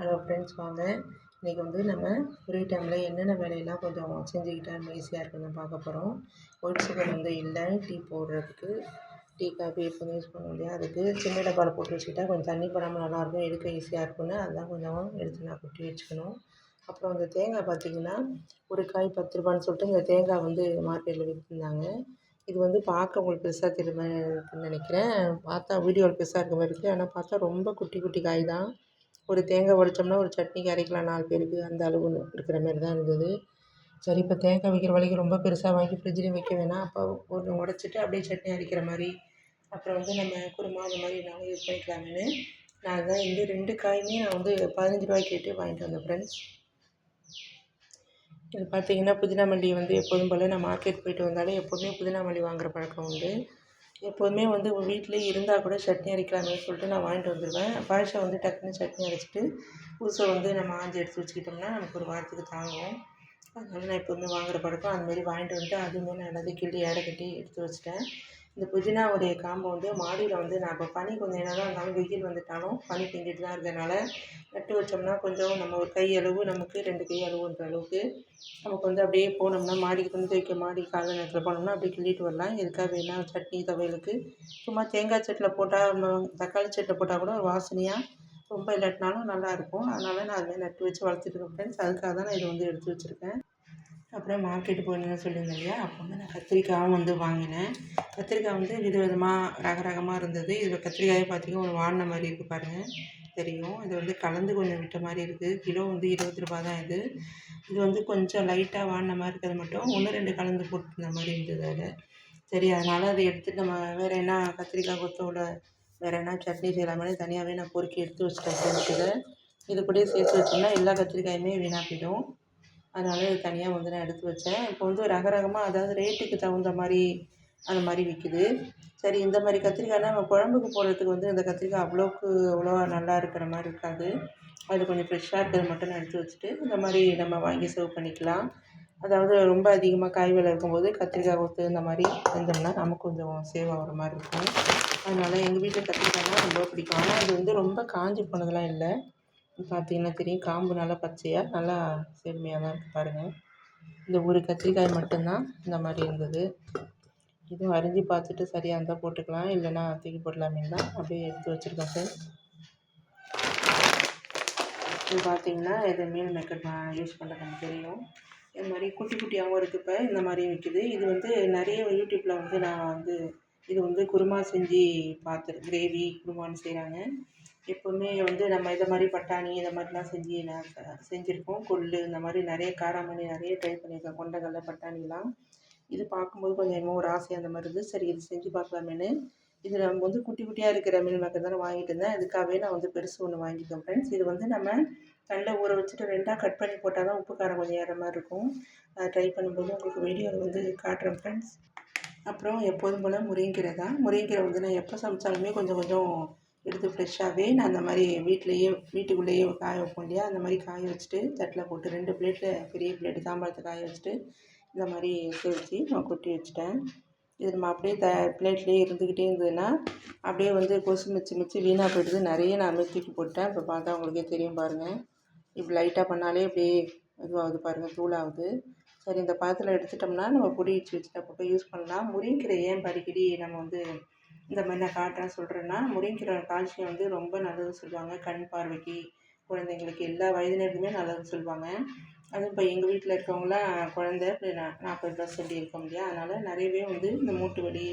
Hello friends வாங்க. இன்றைக்கி வந்து நம்ம ஃப்ரீ டைமில் என்னென்ன வேலையெல்லாம் கொஞ்சம் செஞ்சுக்கிட்டா நம்ம ஈஸியாக இருக்குன்னு பார்க்க போகிறோம் ஒயிட் சுகர் வந்து இல்லை டீ போடுறதுக்கு. டீ காஃபி எப்போதும் யூஸ் பண்ணுவோம் இல்லையா? அதுக்கு சின்ன டப்பாவில் போட்டு வச்சுக்கிட்டா கொஞ்சம் தண்ணி படாமல் நல்லாயிருக்கும் எடுக்க ஈஸியாக இருக்கும்னு அதெல்லாம் கொஞ்சம் எடுத்து நான் கொட்டி வச்சுக்கணும். அப்புறம் இந்த தேங்காய் பார்த்திங்கன்னா ஒரு காய் பத்து ரூபான்னு சொல்லிட்டு இந்த தேங்காய் வந்து மார்க்கெட்டில் விற்றுருந்தாங்க இது வந்து பார்க்க உங்களுக்கு பெருசாக தெரியுமா நினைக்கிறேன். பார்த்தா வீடியோவில் பெருசாக இருக்க மாதிரி இருக்குது ஆனால் பார்த்தா ரொம்ப குட்டி குட்டி காய் தான். ஒரு தேங்காய் உடைச்சோம்னா ஒரு சட்னிக்கு அரைக்கலாம் நாலு பேருக்கு அந்த அளவு இருக்கிற மாதிரி தான் இருந்தது. சரி இப்போ தேங்காய் வைக்கிற வழிக்கு ரொம்ப பெருசாக வாங்கி ஃப்ரிட்ஜில் வைக்க வேணாம். அப்போ ஒன்று உடச்சிட்டு அப்படியே சட்னி அரைக்கிற மாதிரி அப்புறம் வந்து நம்ம குருமா அந்த மாதிரி நாங்கள் யூஸ் பண்ணிக்கலாமேன்னு. நான் அதான் இந்த ரெண்டு காயுமே நான் வந்து பதினஞ்சு ரூபாய்க்கு கேட்டு வாங்கிட்டு வந்தேன் ஃப்ரெண்ட்ஸ் இது பார்த்தீங்கன்னா புதினா மல்லி வந்து எப்போதும் போல் நான் மார்க்கெட் போயிட்டு வந்தாலே எப்போதுமே புதினா மல்லி வாங்குகிற பழக்கம் உண்டு. எப்போதுமே வந்து வீட்டிலே இருந்தால் கூட சட்னி அரைக்கலாமே சொல்லிட்டு நான் வாங்கிட்டு வந்துடுவேன் பழசை வந்து டக்குன்னு சட்னி அரைச்சிட்டு புதுசை வந்து நம்ம ஆஞ்சி எடுத்து வச்சுக்கிட்டோம்னா நமக்கு ஒரு வாரத்துக்கு தாங்கும். அதனால் நான் எப்போதுமே வாங்குகிற பழக்கம் அதுமாரி வாங்கிட்டு வந்துட்டு அதுவுமே நான் எல்லாத்தையும் கிள்ளி எடை கட்டி எடுத்து வச்சுட்டேன். இந்த புதினாவுடைய காம்பை வந்து மாடியில் வந்து நான் இப்போ பனி கொஞ்சம் என்ன தான் இருந்தாலும் வெயில் வந்துட்டாலும் பனி பெஞ்சிட்டு தான் இருக்கிறதுனால நட்டு வச்சோம்னா கொஞ்சம் நம்ம ஒரு கை அளவு நமக்கு ரெண்டு கை அளவுன்ற அளவுக்கு நமக்கு வந்து அப்படியே போனோம்னா மாடிக்கு வந்து துவைக்க மாடி காலை நேரத்தில் போனோம்னா அப்படியே கிள்ளிட்டு வரலாம். எதுக்காக வேணால் சட்னி துவையலுக்கு. சும்மா தேங்காய் சட்டில் போட்டால் தக்காளி சட்டில் போட்டால் கூட ஒரு வாசனையாக ரொம்ப இல்லாட்டினாலும் நல்லாயிருக்கும் அதனால் நான் அதுமாதிரி நட்டு வச்சு வளர்த்துட்டு இருக்கேன். ஃப்ரெண்ட்ஸ் அதுக்காக தான் நான் இதை வந்து எடுத்து வச்சுருக்கேன். அப்புறம் மார்க்கெட்டு போயிருந்தேன் சொல்லியிருந்தேன் இல்லையா? அப்போ வந்து நான் கத்திரிக்காயும் வந்து வாங்கினேன். கத்திரிக்காய் வந்து வித விதமாக ரக ரகமாக இருந்தது. இதில் கத்திரிக்காயை பார்த்திங்கன்னா ஒரு வாடின மாதிரி இருக்குது பாருங்கள் தெரியும். இது வந்து கலந்து கொஞ்சம் விட்ட மாதிரி இருக்குது கிலோ வந்து இருபது ரூபா தான் இது. இது வந்து கொஞ்சம் லைட்டாக வாடின மாதிரி இருக்கிறது மட்டும். ஒன்று ரெண்டு கலந்து போட்டுருந்த மாதிரி இருந்தது அதில். சரி அதனால் அதை எடுத்துட்டு நம்ம வேறு என்ன கத்திரிக்காய் கொத்தோட வேறு என்ன சட்னி செய்யலாமே தனியாகவே நான் பொறுக்கி எடுத்து வச்சுட்டேன். ஃப்ரெண்ட்ஸுக்கு இது கூடயே சேர்த்து வச்சோம்னா எல்லா கத்திரிக்காயுமே வீணாக போயிடும். அதனால் இது தனியாக வந்து நான் எடுத்து வச்சேன். இப்போ வந்து ரக ரகமாக அதாவது ரேட்டுக்கு தகுந்த மாதிரி அந்த மாதிரி விற்கிது சரி இந்த மாதிரி கத்திரிக்காய்னா நம்ம குழம்புக்கு போடுறதுக்கு வந்து இந்த கத்திரிக்காய் அவ்வளோக்கு அவ்வளோவா நல்லா இருக்கிற மாதிரி இருக்காது. அது கொஞ்சம் ஃப்ரெஷ்ஷாக இருக்கிறது மட்டும் நான் எடுத்து வச்சுட்டு இந்த மாதிரி நம்ம வாங்கி சர்வ் பண்ணிக்கலாம். அதாவது ரொம்ப அதிகமாக காய் விலை இருக்கும்போது கத்திரிக்காய் கொத்து இந்த மாதிரி செஞ்சோம்னா நமக்கு கொஞ்சம் சேவ் ஆகிற மாதிரி இருக்கும். அதனால் எங்கள் வீட்டில் கத்திரிக்காய்னா ரொம்ப பிடிக்கும். ஆனால் அது வந்து ரொம்ப காஞ்சி போனதெல்லாம் இல்லை. பார்த்தீங்கன்னா தெரியும் காம்பு நல்லா பச்சையாக நல்லா செம்மையாக தான் இருக்குது பாருங்கள் இந்த ஒரு கத்திரிக்காய் மட்டும்தான் இந்த மாதிரி இருந்தது. இதுவும் அரிஞ்சு பார்த்துட்டு சரியாக இருந்தால் போட்டுக்கலாம் இல்லைன்னா தூக்கி போடலாமே தான். அப்படியே எடுத்து வச்சுருக்கேன் சார் இது பார்த்தீங்கன்னா இது மீல் மேக்கர் நான் யூஸ் பண்ணுறது எனக்கு தெரியும். இது மாதிரி குட்டி குட்டியாகவும் இருக்குது இப்போ இந்த மாதிரியும் விற்கிது இது வந்து நிறைய யூடியூப்பில் வந்து நான் வந்து இது வந்து குருமா செஞ்சு பார்த்துரு கிரேவி குருமான்னு செய்கிறாங்க எப்போவுமே வந்து நம்ம இதை மாதிரி பட்டாணி இதை மாதிரிலாம் செஞ்சு நான் செஞ்சுருக்கோம். கொள்ளு இந்த மாதிரி நிறைய காராமணி நிறைய ட்ரை பண்ணியிருக்கேன் கொண்டக்கடலை பட்டாணிலாம். இது பார்க்கும்போது கொஞ்சம் என்னமோ ஒரு ஆசை அந்த மாதிரி இருக்குது சரி இது செஞ்சு பார்க்கலாமேனு இது நம்ம வந்து குட்டி குட்டியாக இருக்கிற மீன் மக்கள் தானே வாங்கிட்டு இருந்தேன். அதுக்காகவே நான் வந்து பெருசு ஒன்று வாங்கிட்டேன் ஃப்ரெண்ட்ஸ் இது வந்து நம்ம கல்லில் ஊற வச்சுட்டு ரெண்டாக கட் பண்ணி போட்டால் தான் உப்பு காரம் கொஞ்சம் ஏற மாதிரி இருக்கும். அதை ட்ரை பண்ணும்போது உங்களுக்கு வீடியோவில் வந்து காட்டுறேன் ஃப்ரெண்ட்ஸ் அப்புறம் எப்போதும் போல் முருங்கீரை தான். முருங்கீரை வந்து நான் எப்போ சமைச்சாலுமே கொஞ்சம் கொஞ்சம் எடுத்து ஃப்ரெஷ்ஷாகவே நான் அந்த மாதிரி வீட்டிலையே வீட்டுக்குள்ளேயே காய வைப்போம் இல்லையா? அந்த மாதிரி காய வச்சுட்டு தட்டில் போட்டு ரெண்டு பிளேட்டில் பெரிய பிளேட்டு தாம்பாளத்தை காய வச்சுட்டு இந்த மாதிரி வச்சு நான் கொட்டி வச்சுட்டேன். இது நம்ம அப்படியே த பிளேட்லேயே இருந்துக்கிட்டே இருந்ததுன்னா அப்படியே வந்து கொசு மிச்சு மிச்சு வீணாக போயிடுது. நிறைய நான் தூக்கி போட்டேன் இப்போ பார்த்தா உங்களுக்கே தெரியும் பாருங்கள் இப்படி லைட்டாக பண்ணாலே அப்படியே இதுவாகுது பாருங்கள் தூளாகுது. சரி இந்த பாத்திரம் எடுத்துட்டோம்னா நம்ம பொடி வச்சு வச்சுட்டு போட்டு யூஸ் பண்ணலாம். முருங்கீரை ஏன் அடிக்கடி நம்ம வந்து இந்த மாதிரி நான் காட்டுறேன் சொல்கிறேன்னா முருங்கீரை கால்சியம் வந்து ரொம்ப நல்லதுன்னு சொல்லுவாங்க. கண் பார்வைக்கு குழந்தைங்களுக்கு எல்லா வயதினருக்குமே நல்லதுன்னு சொல்லுவாங்க. அதுவும் இப்போ எங்கள் வீட்டில் இருக்கவங்களாம் குழந்த இப்போ நாற்பது ப்ளஸ் சொல்லி இருக்கோம் இல்லையா? அதனால் நிறையவே வந்து இந்த மூட்டு வலி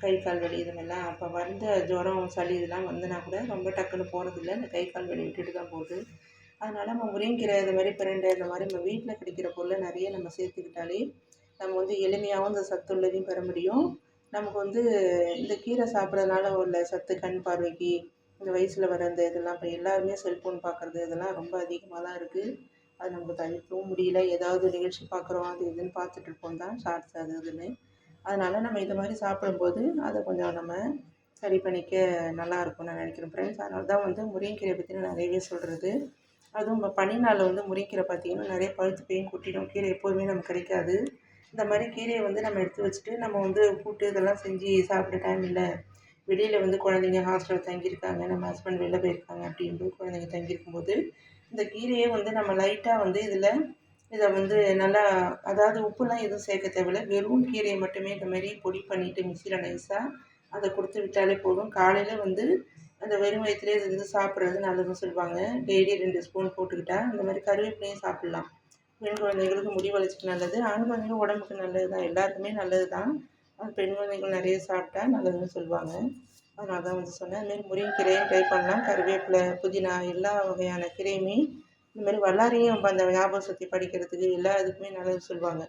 கை கால் வலி இது மாதிரிலாம் அப்போ வந்த ஜுரம் சளி இதெல்லாம் வந்துனா கூட ரொம்ப டக்குன்னு போகிறதில்ல இந்த கை கால் வலி விட்டுட்டு தான் போகுது. அதனால் நம்ம முருங்கீரை இது மாதிரி பிரண்டை இந்த மாதிரி நம்ம வீட்டில் கிடைக்கிற பொருளை நிறைய நம்ம சேர்த்துக்கிட்டாலே நம்ம வந்து எளிமையாகவும் இந்த சத்துள்ளதையும் பெற முடியும். நமக்கு வந்து இந்த கீரை சாப்பிட்றதுனால உள்ள சத்து கண் பார்வைக்கு இந்த வயசில் வர அந்த இதெல்லாம் இப்போ எல்லாருமே செல்ஃபோன் பார்க்குறது இதெல்லாம் ரொம்ப அதிகமாக தான் இருக்குது அது நமக்கு தவிர்க்கவும் முடியல. ஏதாவது நிகழ்ச்சி பார்க்குறோம் அது இதுன்னு பார்த்துட்ருப்போம் தான். ஷார்ட்ஸ் அது இதுன்னு. அதனால் நம்ம இது மாதிரி சாப்பிடும்போது அதை கொஞ்சம் நம்ம சரி பண்ணிக்க நல்லா இருக்கும்னு நான் நினைக்கிறேன் ஃப்ரெண்ட்ஸ் அதனால தான் வந்து முருங்கைக்கீரை பற்றி நான் நிறையவே சொல்கிறது அதுவும் பனி நாளில் வந்து முருங்கைக்கீரை பார்த்திங்கன்னா நிறைய பழுத்து போயும் கொட்டிடும். கீரை எப்போதுமே நமக்கு கிடைக்காது. இந்த மாதிரி கீரையை வந்து நம்ம எடுத்து வச்சுட்டு நம்ம வந்து கூட்டு இதெல்லாம் செஞ்சு சாப்பிட டைம் இல்லை. வெளியில் வந்து குழந்தைங்க ஹாஸ்டலில் தங்கியிருக்காங்க நம்ம ஹஸ்பண்ட் வெளில போயிருக்காங்க அப்படின்ட்டு குழந்தைங்க தங்கியிருக்கும்போது இந்த கீரையை வந்து நம்ம லைட்டாக வந்து இதில் இதை வந்து நல்லா அதாவது உப்புலாம் எதுவும் சேர்க்க தேவையில்ல. வெறும் கீரையை மட்டுமே இந்த மாதிரி பொடி பண்ணிவிட்டு மிக்சியில் நைஸாக அதை கொடுத்து விட்டாலே போதும். காலையில் வந்து அந்த வெறும் வயிற்றுலேயே இது வந்து சாப்பிட்றது நல்லதுன்னு சொல்லுவாங்க. டெய்லி ரெண்டு ஸ்பூன் போட்டுக்கிட்டால் இந்த மாதிரி கருவேப்பிலையும் சாப்பிட்லாம். பெண் குழந்தைகளுக்கு முடி வளர்ச்சிக்கு நல்லது. ஆண் குழந்தைங்க உடம்புக்கு நல்லது தான். எல்லாருக்குமே நல்லது தான். பெண் குழந்தைகள் நிறைய சாப்பிட்டா நல்லதுன்னு சொல்லுவாங்க. அதனால தான் வந்து சொன்னேன். அதுமாரி முருங்கைக்கீரையும் ட்ரை பண்ணலாம். கருவேப்பிலை புதினா எல்லா வகையான கீரையுமே இந்த மாதிரி வல்லாரையும் அந்த ஞாபக சக்தி படிக்கிறதுக்கு எல்லா இதுக்குமே நல்லதுன்னு சொல்லுவாங்க.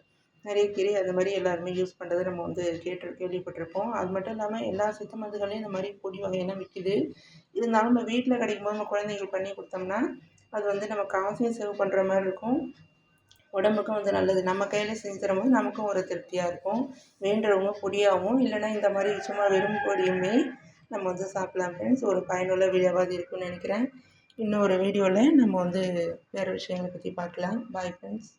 நிறைய கீரை அந்த மாதிரி எல்லாருமே யூஸ் பண்ணுறதை நம்ம வந்து கேட்டு கேள்விப்பட்டிருப்போம். அது மட்டும் இல்லாமல் எல்லா சித்த மருந்துகளையும் இந்த மாதிரி பொடி வகையெல்லாம் விற்கிது இருந்தாலும் நம்ம வீட்டில் கிடைக்கும் போது நம்ம குழந்தைங்களுக்கு பண்ணி கொடுத்தோம்னா அது வந்து நம்ம காசையும் சேவ் பண்ணுற மாதிரி இருக்கும். உடம்புக்கும் வந்து நல்லது. நம்ம கையில் செஞ்சு தரும்போது நமக்கும் ஒரு திருப்தியாக இருக்கும். வேண்டுறவங்க பொடியாகவும் இல்லைன்னா இந்த மாதிரி சும்மா வெறும் பொடியுமே நம்ம வந்து சாப்பிட்லாம் ஃப்ரெண்ட்ஸ் ஒரு பயனுள்ள வீடியோவாக இருக்கும்னு நினைக்கிறேன். இன்னொரு வீடியோவில் நம்ம வந்து வேறு விஷயங்களை பற்றி பார்க்கலாம். Bye friends